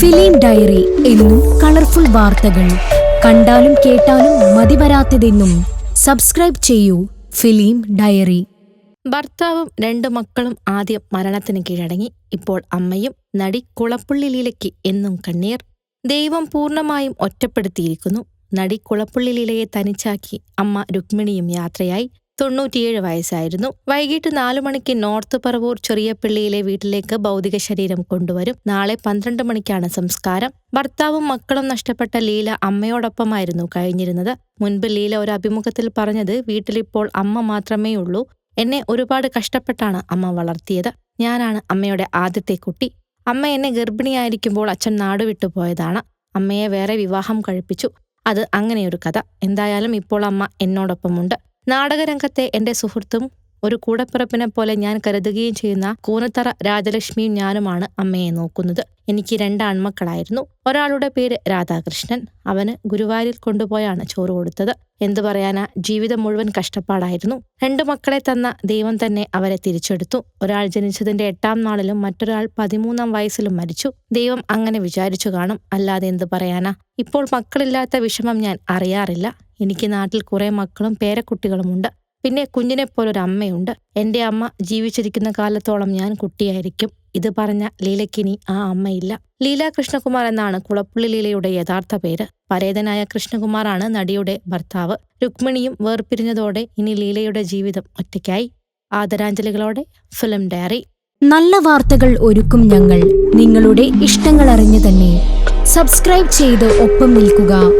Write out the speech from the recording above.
Film diary എന്നും colourful വാർത്തകൾ. കണ്ടാലും കേട്ടാലും മതിവരാത്തതെന്നും സബ്സ്ക്രൈബ് ചെയ്യൂ ഫിലിം ഡയറി. ഭർത്താവും രണ്ട് മക്കളും ആദ്യം മരണത്തിന് കീഴടങ്ങി. ഇപ്പോൾ അമ്മയും നടി കുളപ്പുള്ളി ലീലയ്ക്ക് എന്നും കണ്ണീർ. ദൈവം പൂർണമായും ഒറ്റപ്പെടുത്തിയിരിക്കുന്നു. നടി കുളപ്പുള്ളി ലീലയെ തനിച്ചാക്കി അമ്മ രുക്മിണിയും യാത്രയായി. തൊണ്ണൂറ്റിയേഴ് വയസ്സായിരുന്നു. വൈകിട്ട് നാലു മണിക്ക് നോർത്ത് പറവൂർ ചെറിയ ചെറിയപ്പള്ളിയിലെ വീട്ടിലേക്ക് ഭൗതിക ശരീരം കൊണ്ടുവരും. നാളെ പന്ത്രണ്ട് മണിക്കാണ് സംസ്കാരം. ഭർത്താവും മക്കളും നഷ്ടപ്പെട്ട ലീല അമ്മയോടൊപ്പമായിരുന്നു കഴിഞ്ഞിരുന്നത്. മുൻപ് ലീല ഒരു അഭിമുഖത്തിൽ പറഞ്ഞത് വീട്ടിലിപ്പോൾ അമ്മ മാത്രമേ ഉള്ളൂ എന്നെ ഒരുപാട് കഷ്ടപ്പെട്ടാണ് അമ്മ വളർത്തിയത്. ഞാനാണ് അമ്മയുടെ ആദ്യത്തെ കുട്ടി. അമ്മ എന്നെ ഗർഭിണിയായിരിക്കുമ്പോൾ അച്ഛൻ നാടുവിട്ടു പോയതാണ്. അമ്മയെ വേറെ വിവാഹം കഴിപ്പിച്ചു. അത് അങ്ങനെയൊരു കഥ. എന്തായാലും ഇപ്പോൾ അമ്മ എന്നോടൊപ്പമുണ്ട്. നാടകരംഗത്തെ എന്റെ സുഹൃത്തും ഒരു കൂടപ്പിറപ്പിനെ പോലെ ഞാൻ കരുതുകയും ചെയ്യുന്ന കൂനത്തറ രാജലക്ഷ്മിയും ഞാനുമാണ് അമ്മയെ നോക്കുന്നത്. എനിക്ക് രണ്ട് ആൺമക്കളായിരുന്നു. ഒരാളുടെ പേര് രാധാകൃഷ്ണൻ. അവന് ഗുരുവായൂരിൽ കൊണ്ടുപോയാണ് ചോറ് കൊടുത്തത്. എന്തു പറയാനാ ജീവിതം മുഴുവൻ കഷ്ടപ്പാടായിരുന്നു. രണ്ടു മക്കളെ തന്ന ദൈവം തന്നെ അവരെ തിരിച്ചെടുത്തു. ഒരാൾ ജനിച്ചതിന്റെ എട്ടാം നാളിലും മറ്റൊരാൾ പതിമൂന്നാം വയസ്സിലും മരിച്ചു. ദൈവം അങ്ങനെ വിചാരിച്ചു കാണും. അല്ലാതെ എന്തു പറയാനാ ഇപ്പോൾ മക്കളില്ലാത്ത വിഷമം ഞാൻ അറിയാറില്ല. എനിക്ക് നാട്ടിൽ കുറെ മക്കളും പേരക്കുട്ടികളുമുണ്ട്. പിന്നെ കുഞ്ഞിനെ പോലൊരു അമ്മയുണ്ട് എന്റെ അമ്മ ജീവിച്ചിരിക്കുന്ന കാലത്തോളം ഞാൻ കുട്ടിയായിരിക്കും. ഇത് പറഞ്ഞ ലീലക്കിനി ആ അമ്മയില്ല. ലീല കൃഷ്ണകുമാർ എന്നാണ് കുളപ്പുള്ളി ലീലയുടെ യഥാർത്ഥ പേര്. പരേതനായ കൃഷ്ണകുമാറാണ് നടിയുടെ ഭർത്താവ്. രുക്മിണിയും വേർപിരിഞ്ഞതോടെ ഇനി ലീലയുടെ ജീവിതം ഒറ്റയ്ക്കായി. ആദരാഞ്ജലികളോടെ ഫിലിം ഡയറി. നല്ല വാർത്തകൾ ഒരുക്കും ഞങ്ങൾ. നിങ്ങളുടെ ഇഷ്ടങ്ങൾ അറിഞ്ഞു തന്നെ. സബ്സ്ക്രൈബ് ചെയ്ത് ഒപ്പം നിൽക്കുക.